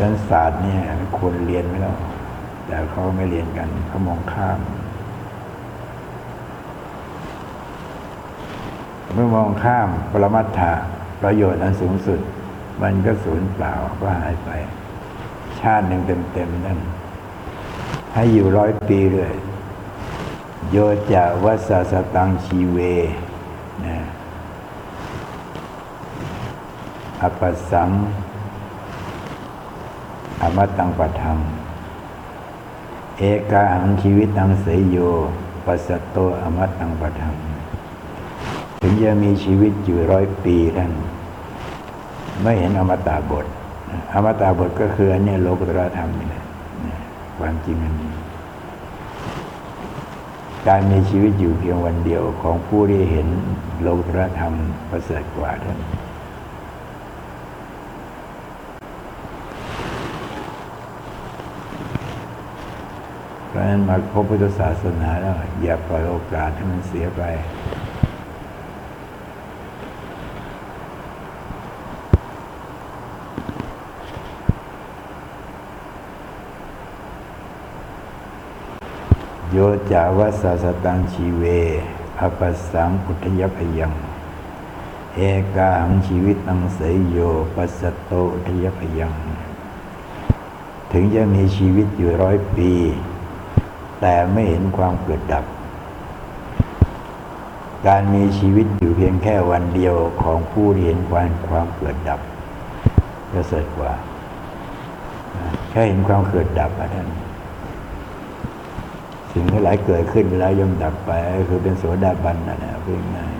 ราะฉะนั้นศาสตร์เนี่ยควรเรียนไม่แล้วแต่เขาไม่เรียนกันเขามองข้ามเมื่อมองข้ามปรมัตถะประโยชน์อันสูงสุด มันก็สูญเปล่าก็หายไป ชาติหนึ่งเต็มๆนั่นให้อยู่ร้อยปีเลยโยจะวัสสตังชีเวนะอปัสสัง อมตังปะทังเอกาหังชีวิตตังเสยโยปัสสตโตอมตังปะทังถึงจะมีชีวิตอยู่ร้อยปีท่านไม่เห็นอมตะบท อมตะบทก็คืออันนี้โลกุตรธรรมนี่แหละความจริงอันนี้การมีชีวิตอยู่เพียงวันเดียวของผู้ที่เห็นโลกุตรธรรมประเสริฐกว่าท่าน เพราะฉะนั้นมาพบพุทธศาสนาแล้วอย่าปล่อยโอกาสให้มันเสียไป โยจาวัสสสตังชีเวอปัสสังอุทยพยัง เอกาหังชีวิตตังเสยโยปัสสโตอุทยพยัง ถึงจะมีชีวิตอยู่ร้อยปี แต่ไม่เห็นความเกิดดับ การมีชีวิตอยู่เพียงแค่วันเดียวของผู้ที่เห็นความความเกิดดับจะเสริฐกว่าแค่เห็นความเกิดดับอะท่านสิ่งที่หลายเกิดขึ้นแล้วย่อมดับไป คือเป็นโสดาบันนะนะเพื่อง่าย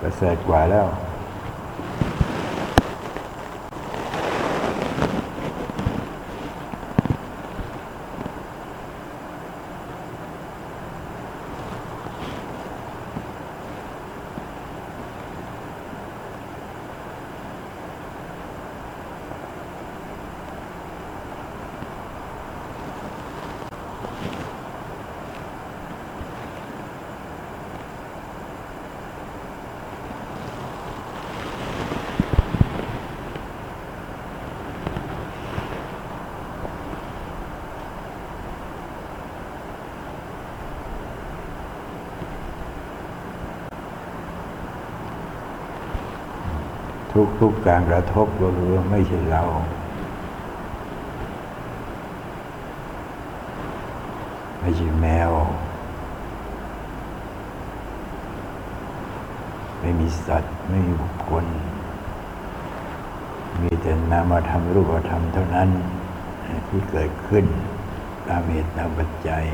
ประเสริฐกว่าแล้ว ทุกทุกการกระทบก็คือไม่ใช่เรา ไม่ใช่แมว ไม่มีสัตว์ ไม่มีบุคคล มีแต่นามธรรมรูปธรรมเท่านั้นที่เกิดขึ้นตามเหตุตามปัจจัย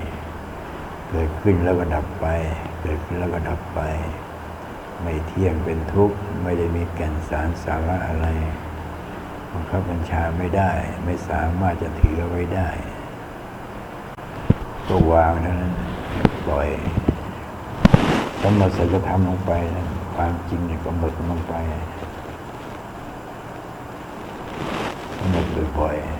เกิดขึ้นแล้วก็ดับไป เกิดขึ้นแล้วก็ดับไป ไม่เที่ยงเป็นทุกข์ ไม่ได้มีแก่นสารสาระอะไรบังคับบัญชาไม่ได้ ไม่สามารถจะถือไว้ได้ ก็วางเท่านั้นปล่อยกำหนดสัจธรรมลงไปนะความจริงเนี่ยกำหนดลงไปกำหนดบ่อยๆ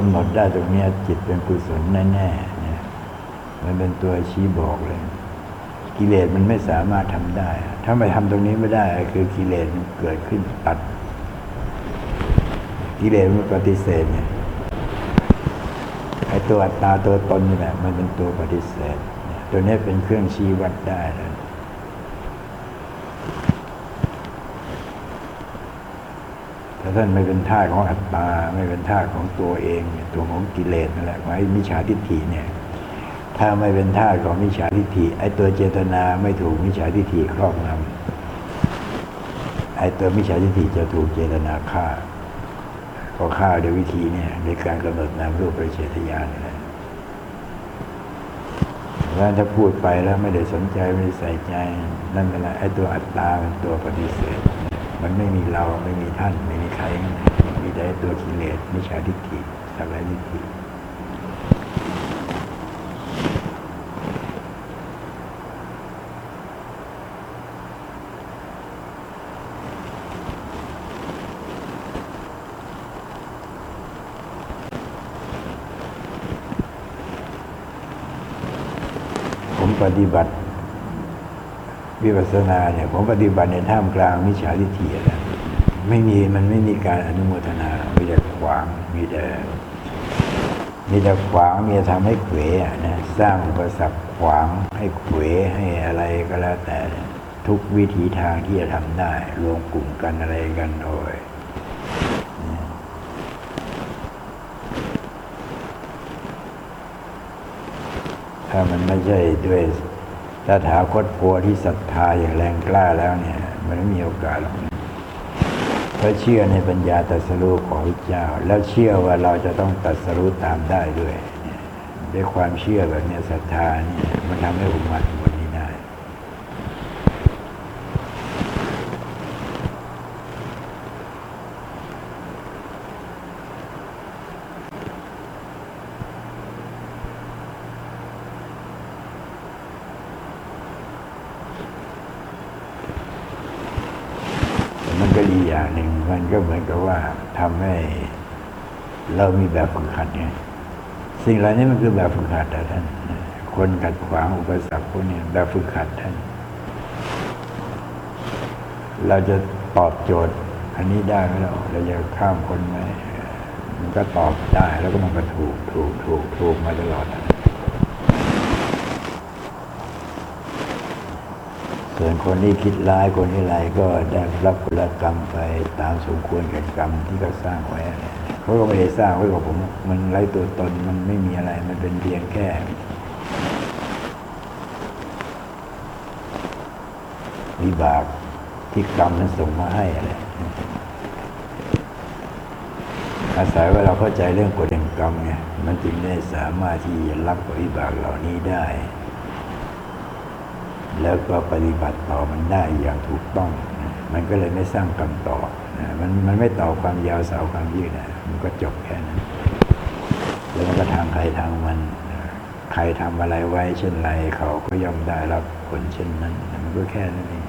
ถ้าท่านกำหนดได้ตรงนี้จิตเป็นกุศลแน่ๆเนี่ยมันเป็นตัวชี้บอกเลย กิเลสมันไม่สามารถทำได้ ถ้าไม่ทำตรงนี้ไม่ได้ คือกิเลสมันเกิดขึ้นตัด กิเลสมันปฏิเสธเนี่ยไอตัวอัตตาตัวตนนี่แหละมันเป็นตัวปฏิเสธ ตัวนี้เป็นเครื่องชี้วัดได้แล้ว ถ้า ท่านไม่เป็นท่าของอัตตา ไม่เป็นท่าของตัวเองตัวของกิเลสนั่นแหละของไอ้มิจฉาทิฏฐิเนี่ยถ้าไม่เป็นท่าของมิจฉาทิฏฐิไอ้ตัวเจตนาไม่ถูกมิจฉาทิฏฐิครอบงำไอ้ตัวมิจฉาทิฏฐิจะถูกเจตนาฆ่าก็ฆ่าด้วยวิธีเนี่ยในการกำหนดนามรูปประเฉทญาณนี่แหละแล้วถ้าพูดไปแล้วไม่ได้สนใจไม่ได้ใส่ใจ นั่นแหละไอ้ตัวอัตตาเป็นตัวปฏิเสธ มันไม่มีเราไม่มีท่าน ไม่มีใคร มีแต่ตัวกิเลสมิจฉาทิฏฐิสักไรทิฏฐิผมปฏิบัติ วิปัสสนาเนี่ยผมปฏิบัติในท่ามกลางมิจฉาทิฏฐินะไม่มีมันไม่มีการอนุโมทนามีแต่ขวางมีแต่มีแต่ขวางมีแต่ทำให้เขวอะนะสร้างอุปสรรคขวางให้เขวให้อะไรก็แล้วแต่ทุกวิถีทางที่จะทำได้รวมกลุ่มกันอะไรกันโอ้ยถ้ามันไม่ใช่ด้วย ตถาคตโพที่ศรัทธาอย่างแรงกล้าแล้วเนี่ย มันไม่มีโอกาสหรอกนะเพราะเชื่อในปัญญาตรัสรู้ของพระเจ้า แล้วเชื่อว่าเราจะต้องตรัสรู้ตามได้ด้วย ด้วยความเชื่อแบบนี้ศรัทธาเนี่ยมันทำให้ผมมาถึงวันนี้ได้ แต่มัน ก็ดีอย่างหนึ่ง มันก็เหมือนกับว่าทำให้ เรามีแบบฝึกหัดไงสิ่งเหล่านี้มันคือแบบฝึกหัดอะท่าน คนขัดขวางอุปสรรคพวกนี้แบบฝึกหัดท่าน เราจะตอบโจทย์ อันนี้ได้ไหมเราเราจะข้ามคนไหมมันก็ตอบได้แล้วก็มันก็ถูกถูกถูกถูกมาตลอดอะ ส่วนคนที่คิดร้ายคนที่ไรก็ได้รับผลกรรมไปตามสมควรแก่กรรมที่เขาสร้างไว้เขาก็ไม่ได้สร้างไว้กับผม มันไร้ตัวตนมันไม่มีอะไร มันเป็นเพียงแค่วิบากที่กรรมนั้นส่งมาให้อะไรอาศัยว่าเราเข้าใจเรื่องกฎแห่งกรรมไงมันจึงได้สามารถที่จะรับวิบากเหล่านี้ได้ แล้วก็ปฏิบัติต่อมันได้อย่างถูกต้อง มันก็เลยไม่สร้างกรรมต่อนะมันมันไม่ต่อความยาวสาวความยืดนะมันก็จบแค่นั้นแล้วมันก็ทางใครทางมัน ใครทำอะไรไว้เช่นไรเขาก็ย่อมได้รับผลเช่นนั้น มันก็แค่นั้นเอง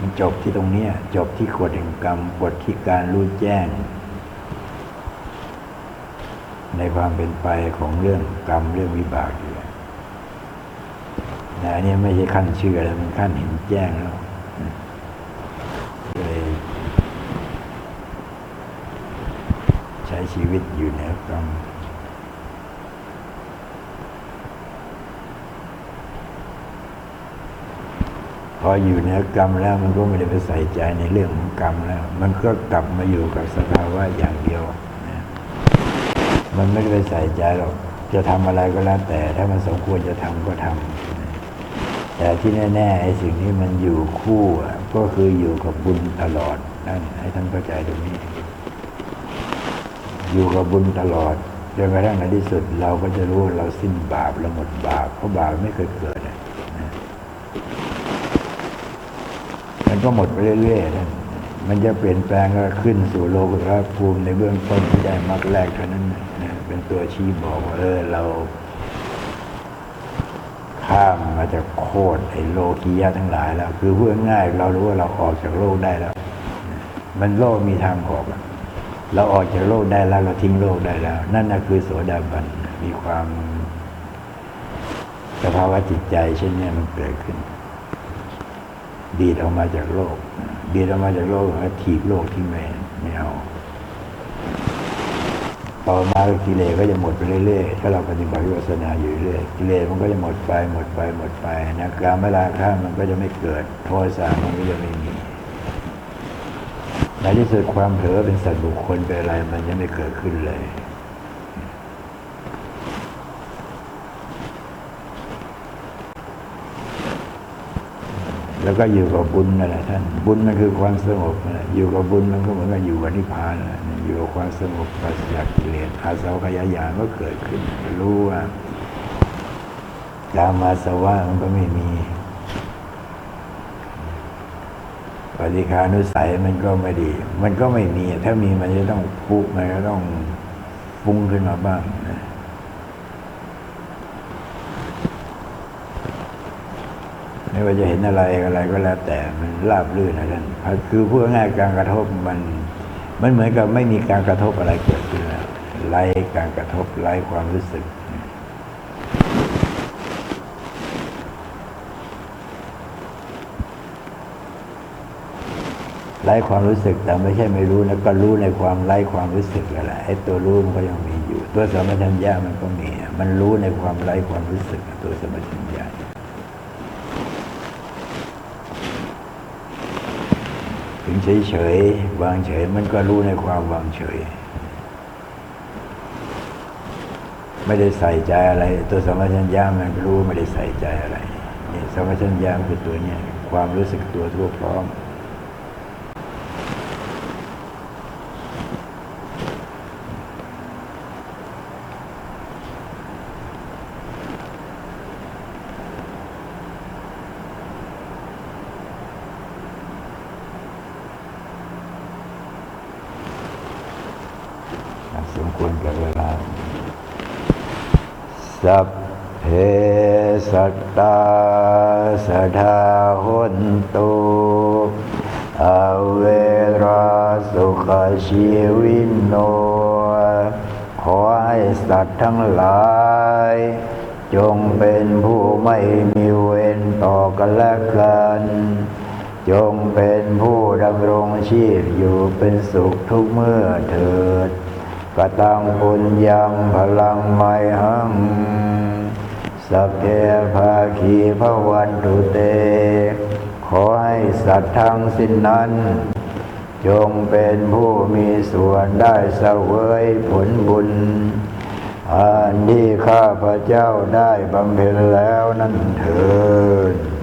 มันจบที่ตรงเนี้ยจบที่กฎแห่งกรรมกฎที่การรู้แจ้ง ในความเป็นไปของเรื่องกรรมเรื่องวิบาก แต่อันนี้ไม่ใช่ขั้นเชื่อแล้วมันขั้นเห็นแจ้งแล้วเลยใช้ชีวิตอยู่ในกรรมพออยู่เหนือกรรมแล้วมันก็ไม่ได้ไปใส่ใจในเรื่องของกรรมแล้ว มันก็กลับมาอยู่กับสภาวะอย่างเดียวนะมันไม่ได้ไปใส่ใจหรอกจะทำอะไรก็แล้วแต่ ถ้ามันสมควรจะทำก็ทำนะ แต่ที่แน่ๆไอ้สิ่งที่มันอยู่คู่ก็คืออยู่กับบุญตลอดนั่นให้ท่านเข้าใจตรงนี้ อยู่กับบุญตลอดจนกระทั่งในที่สุด เราก็จะรู้ว่าเราสิ้นบาปเราหมดบาปเพราะบาปไม่เคยเกิดนะมันก็หมดไปเรื่อยๆนะมันจะเปลี่ยนแปลงก็ขึ้นสู่โลกุตระภูมิในเบื้องต้นที่ได้มรรคแรกเท่านั้นนะเป็นตัวชี้บอกว่าเออเรา ข้ามมาจากโคตรไอ้โลกียะทั้งหลายแล้ว คือพูดง่ายเรารู้ว่าเราออกจากโลกได้แล้ว มันโลกมีทางออกเราออกจากโลกได้แล้วเราทิ้งโลกได้แล้ว นั่นนะคือโสดาบันมีความสภาวะจิตใจเช่นนี้มันเกิดขึ้น ดีดออกมาจากโลก ดีดออกมาจากโลกแล้วถีบโลกที่ไม่ไม่เอา ต่อมากิเลสก็จะหมดไปเรื่อยๆ ถ้าเราปฏิบัติวิปัสสนาอยู่เรื่อยกิเลสมันก็จะหมดไปหมดไปหมดไปนะการเวลาข้ามันก็จะไม่เกิด โทสะมันก็จะไม่มีในที่สุดความเผลอเป็นสัตว์บุคคลเป็นอะไรมันจะไม่เกิดขึ้นเลย แล้วก็อยู่กับบุญนั่นแหละท่าน บุญมันคือความสงบนะอยู่กับบุญมันก็เหมือนกับอยู่กับนิพพานนะ อยู่กับความสงบปราศจากกิเลสอาสาวขยายานก็เกิดขึ้น รู้ว่าการมาสวะมันก็ไม่มีเอฏิคานุสัยมันก็ไม่ดี มันก็ไม่มี ถ้ามีมันจะต้องฟุกมันก็ต้องฟุ้งขึ้นมาบ้างนะไม่ว่าจะเห็นอะไรอะไรก็แล้วแต่มันราบรื่นนะท่นคือพูดง่ายการกระทบมัน มันเหมือนกับไม่มีการกระทบอะไรเกิดขึ้นแล้วไร้การกระทบไร้ความรู้สึกไร้ความรู้สึกแต่ไม่ใช่ไม่รู้นะก็รู้ในความไร้ความรู้สึกแหละไอ้ตัวรู้มันก็ยังมีอยู่ ตัวสมชัญญะมันก็มี มันรู้ในความไร้ความรู้สึก ตัวสมชัญญะ ถึงเฉยเฉยๆวางเฉยมันก็รู้ในความวางเฉย ไม่ได้ใส่ใจอะไร ตัวสมชัญญามันรู้ไม่ได้ใส่ใจอะไรนี่สมชัญญาคือตัวเนี้ยความรู้สึกตัวทั่วพร้อม สมควรกับเวลา สัพเพสัตตาสัทธาหุนตุอเวราสุขชีวินโน ขอให้สัตว์ทั้งหลาย จงเป็นผู้ไม่มีเวรต่อกันและกัน จงเป็นผู้ดำรงชีพอยู่เป็นสุขทุกเมื่อเถิด กตังบุญยังพลังไมหังสัพเพภาคีพระวันตุเต ขอให้สัตว์ทั้งสิ้นนั้น จงเป็นผู้มีส่วนได้เสวยผลบุญอันที่ข้าพระเจ้าได้บำเพ็ญแล้วนั่นเถิด